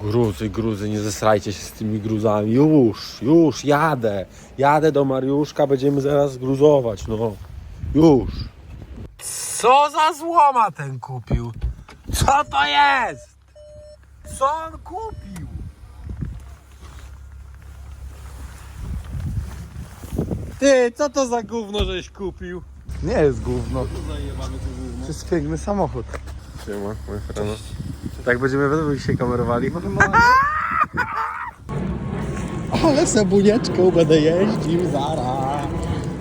Gruzy, gruzy, nie zesrajcie się z tymi gruzami. Już, już, jadę. Jadę do Mariuszka, będziemy zaraz gruzować, no. Już. Co za złoma ten kupił? Co to jest? Co on kupił? Ty, co to za gówno żeś kupił? Nie jest gówno. To jest piękny samochód. Siema, moja frana. Tak będziemy we dwóch się kamerowali? Ale se bunieczką będę jeździł zara.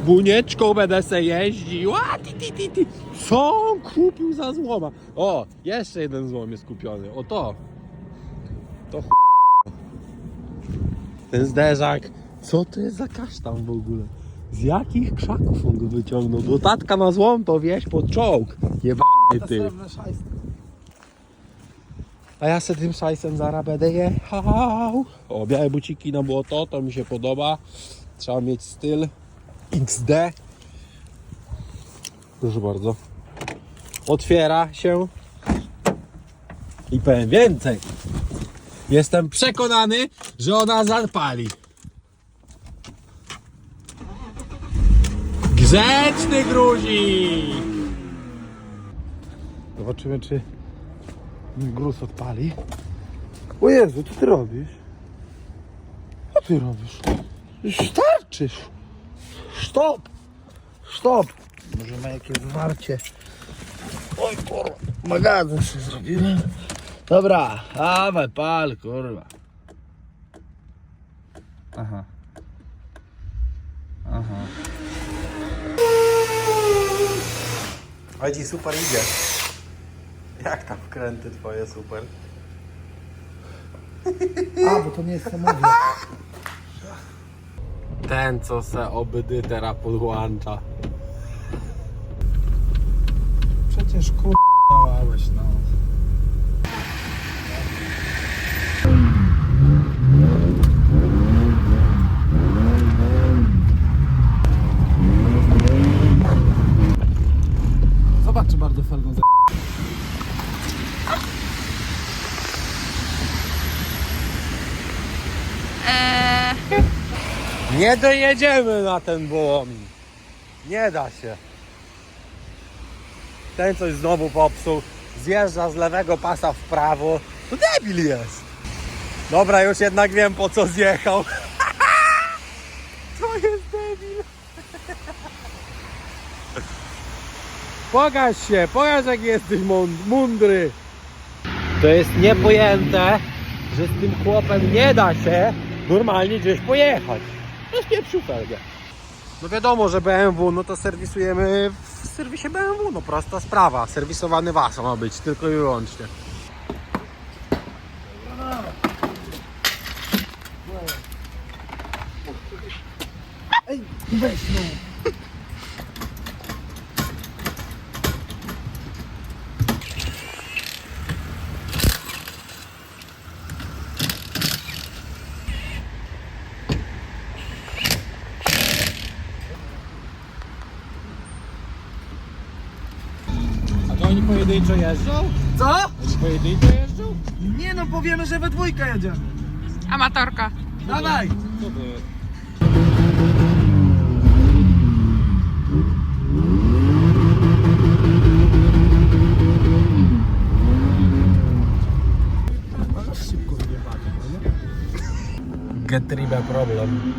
Bunieczką będę se jeździł. A, ti, ti, ti, ti. Co on kupił za złoma? O, jeszcze jeden złom jest kupiony. O to. To ch... Ten zderzak. Co to jest za kasztan w ogóle? Z jakich krzaków on go wyciągnął? Do tatka na złom to wieś pod czołg. Jebany ty. A ja se tym szajsem zaraz będę jechał. O, białe buciki na błoto, to mi się podoba. Trzeba mieć styl XD. Proszę bardzo. Otwiera się. I powiem więcej. Jestem przekonany, że ona zapali. Grzeczny gruzik! Zobaczymy, czy gruz odpali. O Jezu, co ty robisz? Co ty robisz? Starczysz! Stop! Stop! Może ma jakieś zwarcie. Oj kurwa, magazyn sobie zrobiłem. Dobra, dawaj pal, kurwa. Aha. Aha. Ci super idzie. Jak tam kręty twoje super? A, bo to nie jest samochód. Ten co se obydy teraz podłącza. Przecież kurwa działałeś, no. Zobacz, czy bardzo felgą za... Nie dojedziemy na ten Wołomin. Nie da się. Ten coś znowu popsuł. Zjeżdża z lewego pasa w prawo. To debil jest. Dobra, już jednak wiem po co zjechał. To jest debil. Pokaż się, pokaż jak jesteś mąd- mądry. To jest niepojęte, że z tym chłopem nie da się normalnie gdzieś pojechać. Pieprzu felgę. No wiadomo, że BMW, no to serwisujemy w serwisie BMW, no prosta sprawa. Serwisowany was ma być, tylko i wyłącznie. Weź no. Oni pojedynczo jeżdżą? Co? Oni pojedynczo jeżdżą? Nie no, powiemy, że we dwójkę jedziemy. Amatorka. Dawaj! Co wyjebali, Get problem.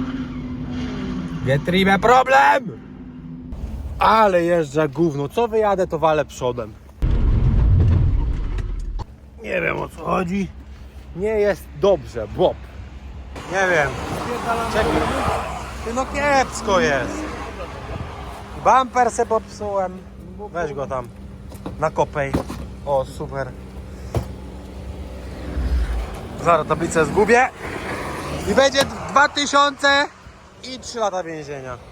Get problem! Ale jeżdża gówno. Co wyjadę, to walę przodem. Nie wiem o co chodzi. Nie jest dobrze, Bob. Nie wiem. Czekaj. No kiepsko jest. Bumper se popsułem. Weź go tam. Na kopej. O, super. Zaraz tablicę zgubię. I będzie 2000 i 3 lata więzienia.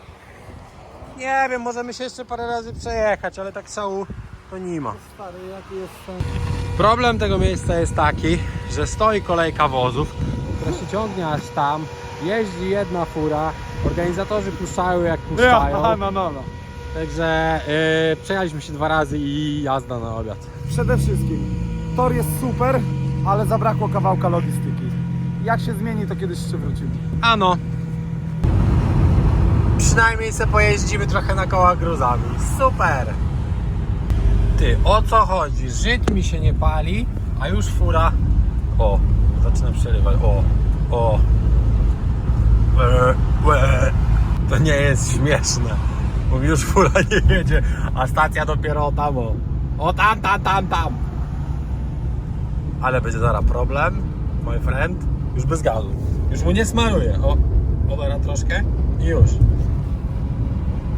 Nie wiem, możemy się jeszcze parę razy przejechać, ale tak są to nie ma. Stary, jaki jest sens? Problem tego miejsca jest taki, że stoi kolejka wozów, która się ciągnie aż tam, jeździ jedna fura, organizatorzy puszczają jak puszczają, no, no, no. także yy, przejechaliśmy się dwa razy i jazda na obiad. Przede wszystkim, tor jest super, ale zabrakło kawałka logistyki. Jak się zmieni, to kiedyś jeszcze wrócimy. Ano. Przynajmniej se pojeździmy trochę na kołach gruzami. Super! Ty, o co chodzi? Żyd mi się nie pali, a już fura... O, zaczyna przerywać. O, o. Łe, łe. To nie jest śmieszne. Bo już fura nie jedzie, a stacja dopiero tam o. O tam, tam, tam, tam. Ale będzie zaraz problem, my friend. Już bez gazu. Już mu nie smaruje. O, obera troszkę i już.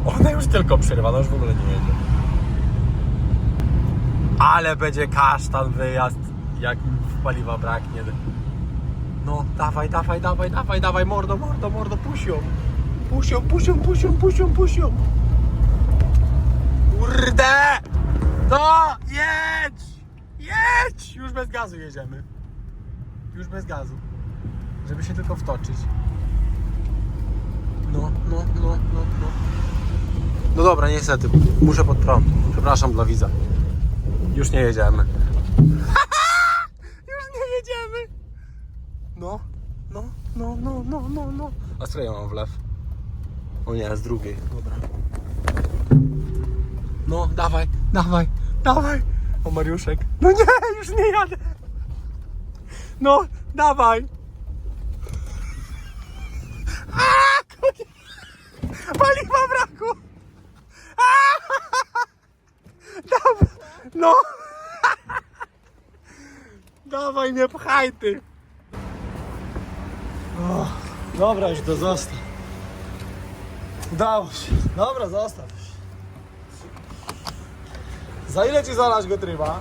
Ona już tylko przerywa, ona już w ogóle nie jedzie. Ale będzie kasztan wyjazd, jak mi paliwa braknie. No, dawaj, dawaj, dawaj, dawaj, dawaj, mordo, mordo, mordo, pusią. Pusią, pusią, pusią, pusią, pusią. Kurde! No, jedź! Jedź! Już bez gazu jedziemy. Już bez gazu. Żeby się tylko wtoczyć. No, no, no, no, no. No dobra, niestety. Muszę pod prąd. Przepraszam dla widza. Już nie jedziemy. Już nie jedziemy. No, no, no, no, no, no, no. A z której ja mam wlew? O nie, z drugiej. Dobra. No, dawaj, dawaj, dawaj. O Mariuszek. No nie, już nie jadę. No, dawaj. A, kurde. Paliwa braku. A, dawaj, no. Dawaj, nie pchaj ty. Dobra, już to zostaw. Udało się. Dobra, zostaw. Za ile ci zalać go tryba?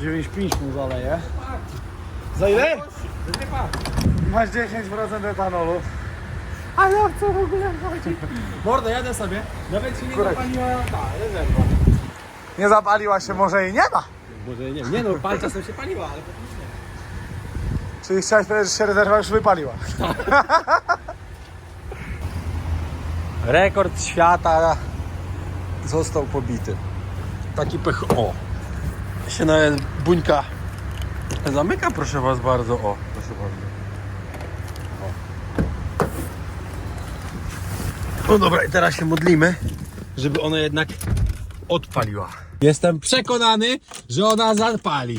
9,5 mu zaleje. Za ile? Masz 10% etanolu. Ale o co w ogóle chodzi? Mordo, jadę sobie. Nawet się nie Kurek. zapaliła ta rezerwa. Nie zapaliła się, może i nie ma. Może nie, nie no, pal czasem się paliła, ale Czyli chciałeś powiedzieć, że się rezerwa już wypaliła. Rekord świata został pobity. Taki pech. O! Się nawet buńka zamyka, proszę was bardzo. O, proszę bardzo. O. No dobra, i teraz się modlimy, żeby ona jednak odpaliła. Jestem przekonany, że ona zapali.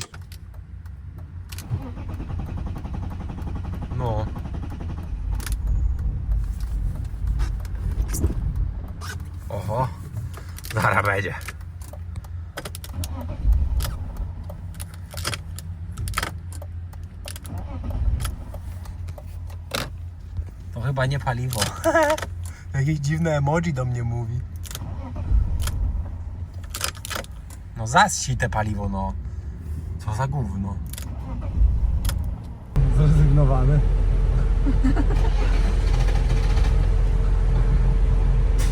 No. Oho, zaraz będzie. To chyba nie paliwo. Jakieś dziwne emoji do mnie mówi. No zassi te paliwo, no. Co za gówno. Zrezygnowany.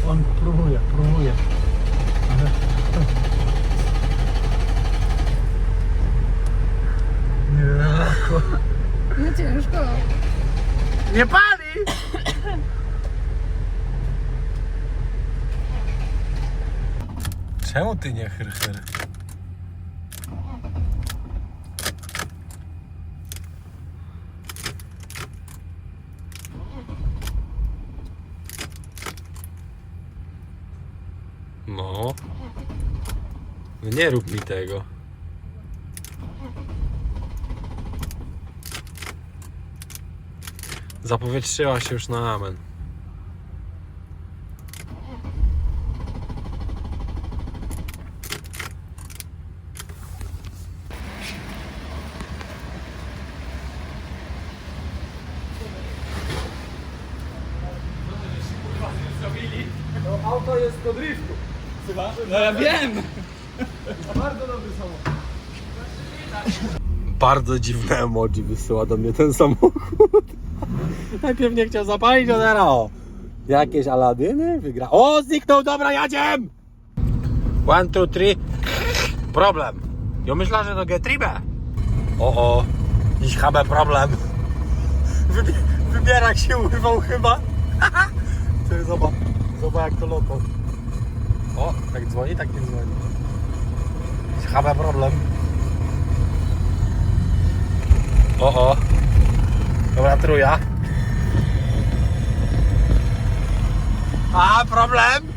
On próbuje, próbuje. Ale... Nie, No ciężko. nie pali! Czemu ty nie chyr chyr? No. No nie rób mi tego. Zapowietrzyła się już na amen. Jest do driftu. No ja wiem. Bardzo dobry samochód. Bardzo dziwne emoji wysyła do mnie ten samochód. Najpierw nie chciał zapalić, a teraz o. Jakieś Aladyny wygra. O, zniknął, dobra, jadziem! One, two, three. Problem. Ja myślę, że to Getribe. O, o. Dziś HB problem. Wybie wybierak się urwał chyba. Ty, zobacz, zobacz jak to loto. O, tak dzwoni, tak nie dzwoni. HB problem. O, o. Dobra, truja. A, problem?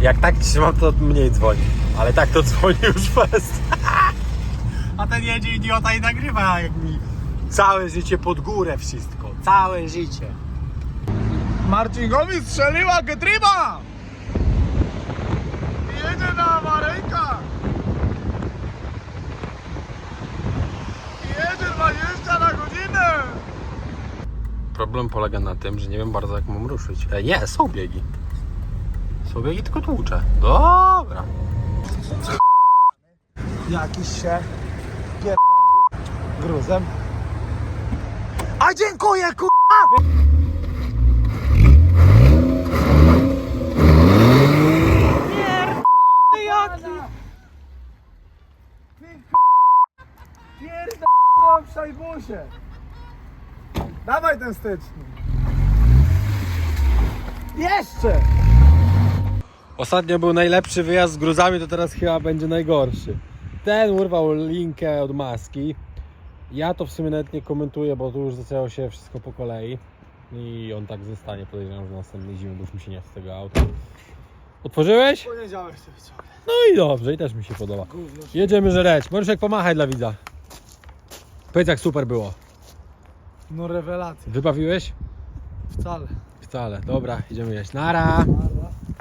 Jak tak trzymam, to mniej dzwoni. Ale tak to dzwoni już fest. A ten jedzie idiota i nagrywa jak mi całe życie pod górę wszystko. Całe życie. Marcinkowi strzeliła Getriba! Jedzie na Awaryjka! Jedzie 20 na godzinę! Problem polega na tym, że nie wiem bardzo jak mam ruszyć. E, nie, są biegi. Są biegi, tylko tłuczę. Dobra. Jakiś się pierdolił gruzem. A dziękuję kurwa! Pierdolę w szajbusie! Dawaj ten styczny! Jeszcze! Ostatnio był najlepszy wyjazd z gruzami, to teraz chyba będzie najgorszy. Ten urwał linkę od maski. Ja to w sumie nawet nie komentuję, bo tu już zaczęło się wszystko po kolei. I on tak zostanie, podejrzewam, że następnej zimy, bo już mi się nie chce tego auta. Otworzyłeś? Poniedziałek się wyciągnę. No i dobrze, i też mi się podoba. Jedziemy żreć. Możesz pomachaj dla widza. Powiedz jak super było. No rewelacja. Wybawiłeś? Wcale. Wcale. Dobra, idziemy jeść. Nara!